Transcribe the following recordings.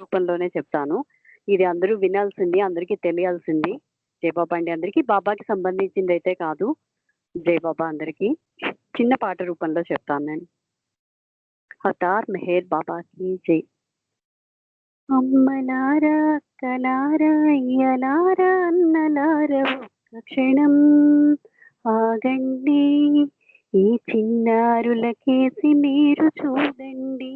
రూపంలోనే చెప్తాను. ఇది అందరూ వినాల్సింది అందరికీ తెలియాల్సింది. జయబాబా అండి అందరికీ బాబాకి సంబంధించింది అయితే కాదు. జయబాబా అందరికీ చిన్న పాట రూపంలో చెప్తాను నేను. హతార్ మెహేర్ బాబాకి జై. అమ్మలారా కలారా అయ్యలారా అన్నలారా ఒక్క క్షణం ఆగండి. ఈ చిన్నారులకేసి మీరు చూడండి.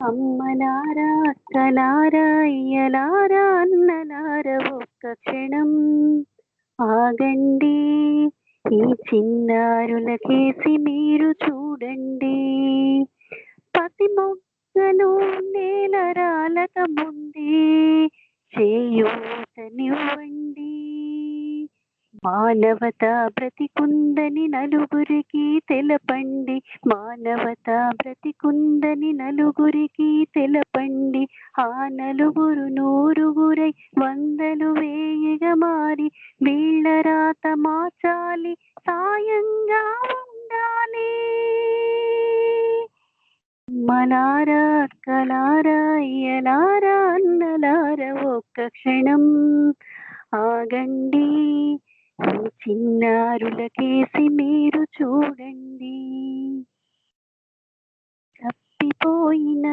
అమ్మలారా అక్కలారా అయ్యలారా అన్నలారా ఒక్క క్షణం ఆగండి. ఈ చిన్నారులకేసి మీరు చూడండి. పతి మొగ్గలు నేల రాలక ముందే చేయూతనివ్వండి మానవత బ్రతికుందని నలుగురికి తెలపండి. మానవత బ్రతికుందని నలుగురికి తెలపండి. ఆ నలుగురు నూరుగురై వందలు వేయగా మారి. వీళ్ళ రాత మార్చాలి సాయంగా ఉండాలి. మలారా అక్కలారా అయ్యలారా అన్నలారా ఒక్క క్షణం ఆగండి. ఈ చిన్నారులకేసి మీరు చూడండి. తప్పిపోయిన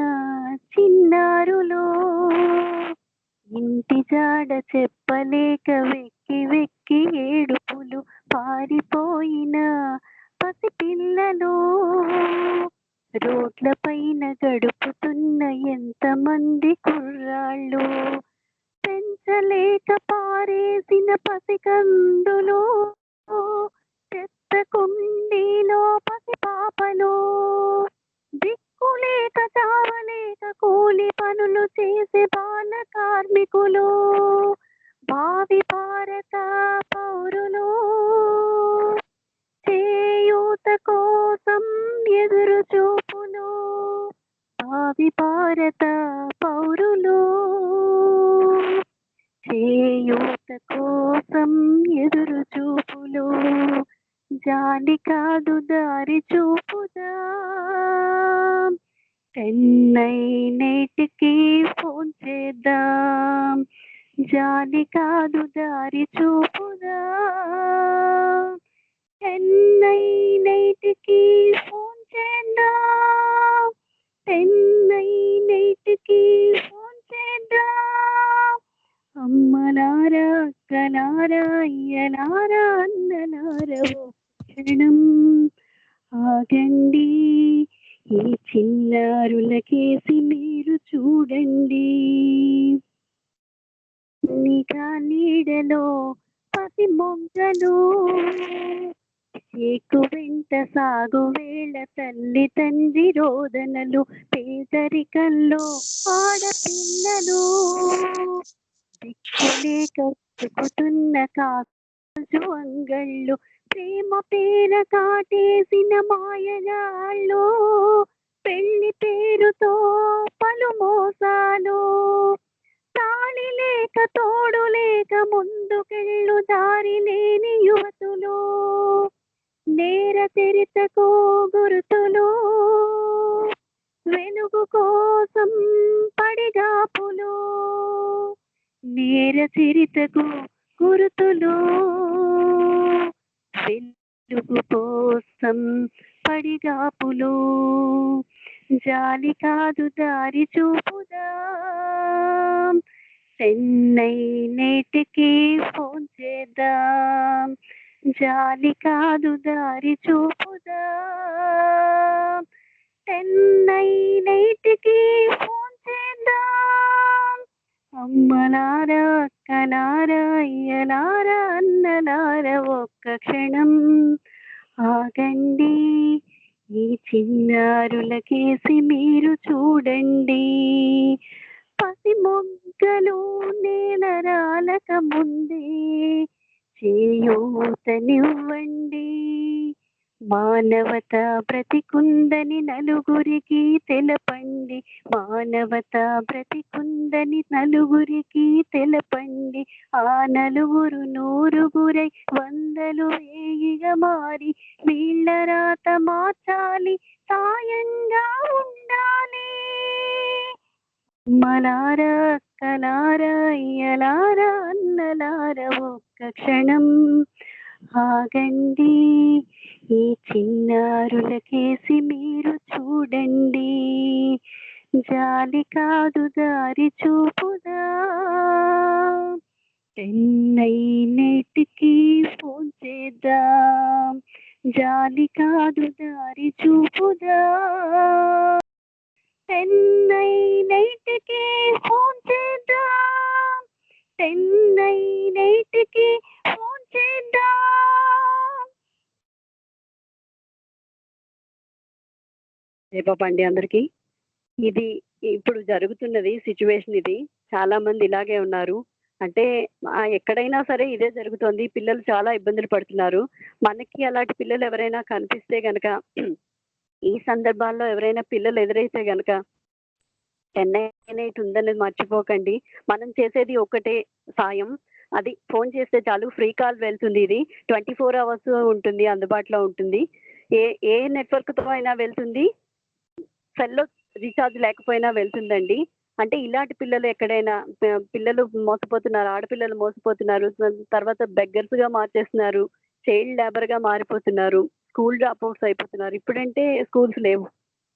చిన్నారులో ఇంటి జాడ చెప్పలేక వెక్కి వెక్కి ఏడుపులు పారిపోయిన పసిపిల్లలు రోడ్ల పైన గడుపుతున్న ఎంతమంది కుర్రాళ్ళు పెంచలేక పారేసిన పసికందులు చెత్త కుండీలో పసి పాపలు. దిక్కులేక చావలేక కూలి పనులు చేసే బాల కార్మికులు. భావి భారత జాలి కాదు దారి చూపుదా. చెన్నై నేటికి ఫోన్ చేద్దాం. జాలి కాదు దారి చూపుదా. చెన్నై నేటికి ఫోన్ చేద్దాం. చెన్నై నేటికి ఫోన్ చేద్దాం. అమ్మలారా అక్కలారా అయ్యలారా అన్నలారా ఓ ఆగండి. ఈ చిన్నారులకేసి మీరు చూడండి. నిఘా నీడలో పసి మొగ్గలు. చేకు వెంట సాగు వేళ తల్లి తండ్రి రోదనలు. పేదరికల్లో ఆడపిల్లలు. దిక్కులే కట్టుకుతున్న కాసు అంగళ్ళు. ప్రేమ పేర కాటేసిన మాయగాళ్ళు పెళ్ళి పేరుతో పలు మోసాలు. తాళి లేక తోడు లేక ముందుకెళ్ళు దారి లేని యువతులు. నేర తెరితకు గురుతులు. వెలుగు కోసం పడిగాపులు. నేర చరితకు పడిగాపులు జాలి కాదు దారి చూపుదా. చెన్నై నేటికి ఫోన్ చేద్దాం. జాలి కాదు దారి చూపుదా. చెన్నై నేటికి ఫోన్ చేద్దాం. అమ్మలారా అక్కలారా అయ్యలారా అన్నలారా ఒక్క క్షణం. ఆగండి. ఈ చిన్నారులకేసి మీరు చూడండి. పసి మొగ్గలు నేలరాలక ముందే చేయూతనివ్వండి. మానవత బ్రతికుందని నలుగురికి తెలపండి. మానవత బ్రతికుందని నలుగురికి తెలపండి. ఆ నలుగురు నూరుగురై వందలు వేయిగా మారి. వీళ్ళ రాత మార్చాలి సాయంగా ఉండాలి. మలార అక్కలారా అయ్యలారా అన్నలార ఒక్క క్షణం. ఆగండి ఈ చిన్నారులకేసి మీరు చూడండి. జాలి కాదు దారి చూపుదా ఎన్నైనటికి ఫోన్ చేద్దాం. జాలి కాదు దారి చూపుదా టెన్నైనటికి రేపండి అందరికి? ఇది ఇప్పుడు జరుగుతున్నది సిచ్యువేషన్ ఇది. చాలా మంది ఇలాగే ఉన్నారు. అంటే ఎక్కడైనా సరే ఇదే జరుగుతోంది. పిల్లలు చాలా ఇబ్బందులు పడుతున్నారు. మనకి అలాంటి పిల్లలు ఎవరైనా కనిపిస్తే గనక ఈ సందర్భాల్లో ఎవరైనా పిల్లలు ఎదురైతే గనక టెన్ ఎయిట్ ఉందనేది మర్చిపోకండి. మనం చేసేది ఒకటే సాయం. అది ఫోన్ చేస్తే చాలు ఫ్రీ కాల్ వెళ్తుంది ఇది. ట్వంటీ ఫోర్ అవర్స్ ఉంటుంది అందుబాటులో ఉంటుంది. ఏ ఏ నెట్వర్క్తో అయినా వెళ్తుంది. సెల్లో రీఛార్జ్ లేకపోయినా వెళ్తుందండి. అంటే ఇలాంటి పిల్లలు ఎక్కడైనా పిల్లలు మోసపోతున్నారు ఆడపిల్లలు మోసపోతున్నారు తర్వాత బెగ్గర్స్గా మార్చేస్తున్నారు చైల్డ్ లేబర్గా మారిపోతున్నారు స్కూల్ డ్రాప్ అవుట్స్ అయిపోతున్నారు. ఇప్పుడంటే స్కూల్స్ లేవు.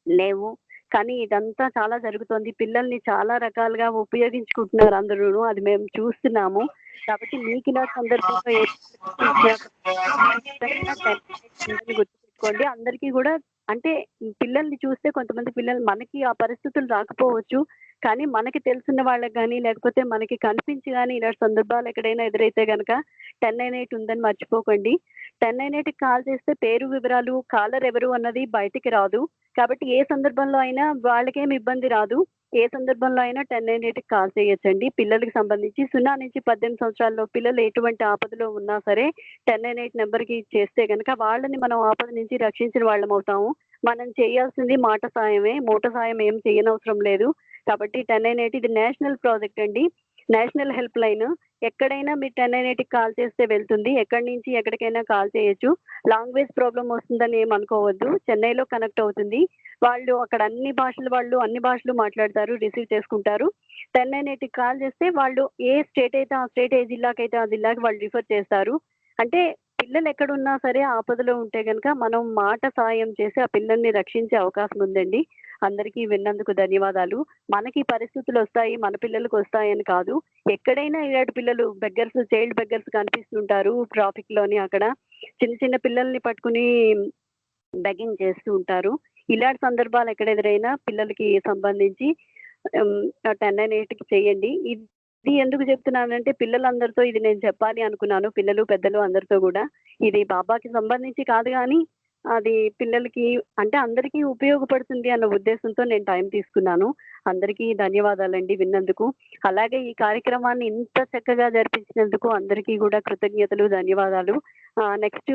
లేవు. కానీ ఇదంతా చాలా జరుగుతుంది. పిల్లల్ని చాలా రకాలుగా ఉపయోగించుకుంటున్నారు అందరూ. అది మేము చూస్తున్నాము. కాబట్టి మీకు ఇలా సందర్భంలో గుర్తుపెట్టుకోండి. అందరికీ కూడా అంటే పిల్లల్ని చూస్తే కొంతమంది పిల్లలు మనకి ఆ పరిస్థితులు రాకపోవచ్చు కానీ మనకి తెలిసిన వాళ్ళకి కానీ లేకపోతే మనకి కనిపించి కానీ ఇలాంటి సందర్భాలు ఎక్కడైనా ఎదురైతే కనుక టెన్ నైన్ ఎయిట్ ఉందని మర్చిపోకండి. టెన్ నైన్ ఎయిట్కి కాల్ చేస్తే పేరు వివరాలు కాలర్ ఎవరు అన్నది బయటికి రాదు. కాబట్టి ఏ సందర్భంలో అయినా వాళ్ళకేం ఇబ్బంది రాదు. ఏ సందర్భంలో అయినా టెన్ నైన్ ఎయిట్కి కాల్ చేయొచ్చండి. పిల్లలకి సంబంధించి సున్నా నుంచి పద్దెనిమిది సంవత్సరాల్లో పిల్లలు ఎటువంటి ఆపదలో ఉన్నా సరే టెన్ నైన్ ఎయిట్ నెంబర్కి చేస్తే కనుక వాళ్ళని మనం ఆపద నుంచి రక్షించిన వాళ్ళం అవుతాము. మనం చేయాల్సింది మాట సాయమే. మూట సాయం ఏం చేయనవసరం లేదు. కాబట్టి టెన్ నైన్ ఎయిట్ ఇది నేషనల్ ప్రాజెక్ట్ అండి. నేషనల్ హెల్ప్ లైన్ ఎక్కడైనా మీరు టెన్ నైన్ ఎయిట్కి కాల్ చేస్తే వెళ్తుంది. ఎక్కడి నుంచి ఎక్కడికైనా కాల్ చేయొచ్చు. లాంగ్వేజ్ ప్రాబ్లం వస్తుందని ఏం అనుకోవద్దు. చెన్నైలో కనెక్ట్ అవుతుంది. వాళ్ళు అక్కడ అన్ని భాషలు వాళ్ళు అన్ని భాషలు మాట్లాడతారు రిసీవ్ చేసుకుంటారు. టెన్ నైన్ ఎయిట్కి కాల్ చేస్తే వాళ్ళు ఏ స్టేట్ అయితే ఆ స్టేట్ ఏ జిల్లాకైతే ఆ జిల్లాకి వాళ్ళు రిఫర్ చేస్తారు. అంటే పిల్లలు ఎక్కడున్నా సరే ఆపదలో ఉంటే కనుక మనం మాట సాయం చేసి ఆ పిల్లల్ని రక్షించే అవకాశం ఉందండి. అందరికీ విన్నందుకు ధన్యవాదాలు. మనకి పరిస్థితులు వస్తాయి మన పిల్లలకు వస్తాయని కాదు. ఎక్కడైనా ఇలాంటి పిల్లలు బెగ్గర్స్ చైల్డ్ బెగ్గర్స్ కనిపిస్తుంటారు ట్రాఫిక్లోని అక్కడ. చిన్న చిన్న పిల్లల్ని పట్టుకుని బెగ్గింగ్ చేస్తూ ఉంటారు. ఇలాంటి సందర్భాలు ఎక్కడ ఎదురైనా పిల్లలకి సంబంధించి టెన్ అండ్ ఎయిట్కి చేయండి. ఇది ఎందుకు చెప్తున్నానంటే పిల్లలందరితో ఇది నేను చెప్పాలి అనుకున్నాను పిల్లలు పెద్దలు అందరితో కూడా. ఇది బాబాకి సంబంధించి కాదు కానీ అది పిల్లలకి అంటే అందరికీ ఉపయోగపడుతుంది అన్న ఉద్దేశంతో నేను టైం తీసుకున్నాను. అందరికీ ధన్యవాదాలండి విన్నందుకు. అలాగే ఈ కార్యక్రమాన్ని ఇంత చక్కగా జరిపించినందుకు అందరికీ కూడా కృతజ్ఞతలు ధన్యవాదాలు. నెక్స్ట్